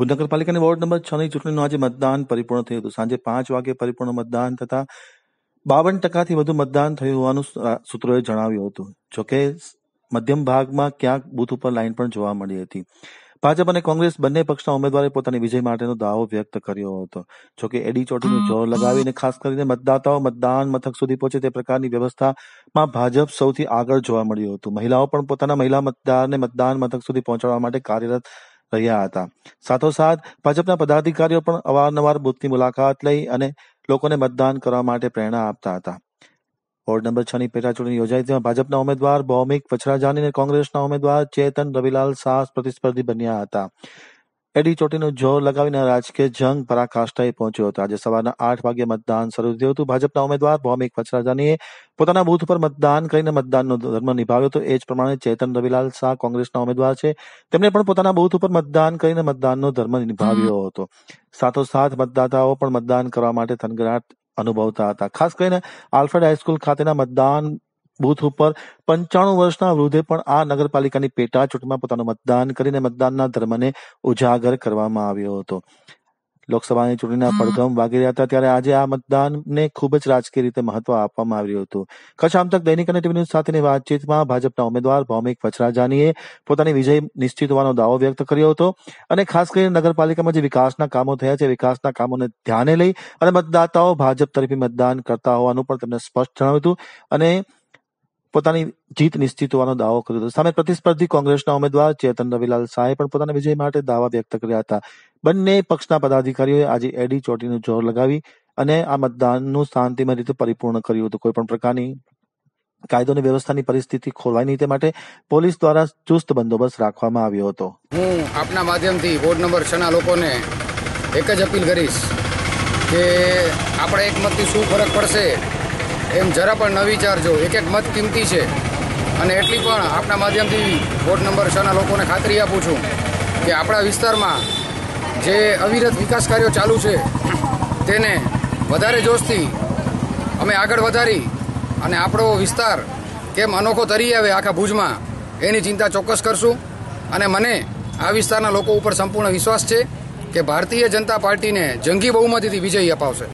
નગરપાલિકાની ward number છ ની ચૂંટણીનું આજે મતદાન પરિપૂર્ણ થયું હતું. સાંજે પાંચ વાગે પરિપૂર્ણ મતદાન થતા બાવન ટકાથી વધુ મતદાન થયું હોવાનું સૂત્રોએ જણાવ્યું હતું. જોકે મધ્યમ ભાગમાં ક્યાંક બૂથ ઉપર લાઈન પણ જોવા મળી હતી. ભાજપ અને કોંગ્રેસ બંને પક્ષના ઉમેદવારે પોતાની વિજય માટેનો દાવો વ્યક્ત કર્યો હતો. જોકે એડી ચોટીનું જોર લગાવીને ખાસ કરીને મતદાતાઓ મતદાન મથક સુધી પહોંચે તે પ્રકારની વ્યવસ્થામાં ભાજપ સૌથી આગળ જોવા મળ્યું હતું. મહિલાઓ પણ પોતાના મહિલા મતદારને મતદાન મથક સુધી પહોંચાડવા માટે કાર્યરત રહ્યા હતા. સાથોસાથ, ભાજપના પદાધિકારીઓ પણ અવારનવાર બુથની મુલાકાત લઈ અને લોકોને મતદાન કરવા માટે પ્રેરણા આપતા હતા. વોર્ડ નંબર છ ની પેટા ચૂંટણી યોજાઈ તેમાં ભાજપના ઉમેદવાર ભૌમિક વછરાજાની અને કોંગ્રેસના ઉમેદવાર ચેતન રવિલાલ શાહ પ્રતિસ્પર્ધી બન્યા હતા. એડી ચોટીનો જોર લગાવીને રાજકીય જંગ પરાકાષ્ઠાએ પહોંચ્યો હતો. આજે સવારના આઠ વાગે મતદાન શરૂ થયું હતું. ભાજપના ઉમેદવાર ભૌમિક વચરાજાનીએ પોતાના બૂથ પર મતદાન કરીને મતદાનનો ધર્મ નિભાવ્યો હતો. એ જ પ્રમાણે ચેતન રવિલાલ શાહ કોંગ્રેસના ઉમેદવાર છે. તેમણે પણ પોતાના બૂથ ઉપર મતદાન કરીને મતદાનનો ધર્મ નિભાવ્યો હતો. સાથોસાથ મતદાતાઓ પણ મતદાન કરવા માટે થનગનાટ અનુભવતા હતા. ખાસ કરીને આલ્ફ્રેડ હાઈસ્કૂલ ખાતેના મતદાન બૂથ ઉપર પંચાણું વર્ષના વૃદ્ધે પણ આ નગરપાલિકાની પેટા ચૂંટણીમાં પોતાનું મતદાન કરીને મતદાનના ધર્મને ઉજાગર કરવામાં આવ્યો હતો. લોકસભાની ચૂંટણીના પડઘમ વાગી રહ્યા હતા ત્યારે આજે આ મતદાનને ખૂબ જ રાજકીય રીતે મહત્વ આપવામાં આવી રહ્યું હતું. કચ્છ આમ તક દૈનિક અને ટીવી ન્યૂઝ સાથેની વાતચીતમાં ભાજપના ઉમેદવાર ભૌમિક વચરાજાનીએ પોતાની વિજય નિશ્ચિત હોવાનો દાવો વ્યક્ત કર્યો હતો અને ખાસ કરીને નગરપાલિકામાં જે વિકાસના કામો થયા છે વિકાસના કામોને ધ્યાને લઈ અને મતદાતાઓ ભાજપ તરફી મતદાન કરતા હોવાનું પણ તેમણે સ્પષ્ટ જણાવ્યું હતું અને પોતાની જીત નિશ્ચિત હોવાનો દાવો કર્યો હતો. સામે પ્રતિસ્પર્ધી કોંગ્રેસના ઉમેદવાર ચેતન રવિલાલ શાહે પણ પોતાના વિજય માટે દાવા વ્યક્ત કર્યા હતા. બંને પક્ષના પદાધિકારીઓએ આજે એડી ચોટીનું જોર લગાવી અને આ મતદાનનું શાંતિમય રીતે પરિપૂર્ણ કર્યું હતું. કોઈ પણ પ્રકારની કાયદો અને વ્યવસ્થાની પરિસ્થિતિ ખોલવાય નહીં તે માટે પોલીસ દ્વારા ચુસ્ત બંદોબસ્ત રાખવામાં આવ્યો હતો. હું આપના માધ્યમથી વોર્ડ નંબર છના લોકોને એક જ અપીલ કરીશ કે આપણે એક મતથી શું ફરક પડશે એમ જરા પણ ન વિચારજો. એક એક મત કિંમતી છે. અને એટલી પણ આપણા માધ્યમથી વોર્ડ નંબર છના લોકોને ખાતરી આપું છું કે આપણા વિસ્તારમાં જે અવિરત વિકાસ કાર્યો ચાલુ છે, તેને વધારે જોશથી અમે આગળ વધારી અને આપણો વિસ્તાર કેમ અનોખો તરી આવે આખા ભુજમાં, એની ચિંતા ચોક્કસ કરશું. અને મને આ વિસ્તારના લોકો ઉપર સંપૂર્ણ વિશ્વાસ છે કે ભારતીય જનતા પાર્ટીને જંગી બહુમતીથી વિજય અપાવશે.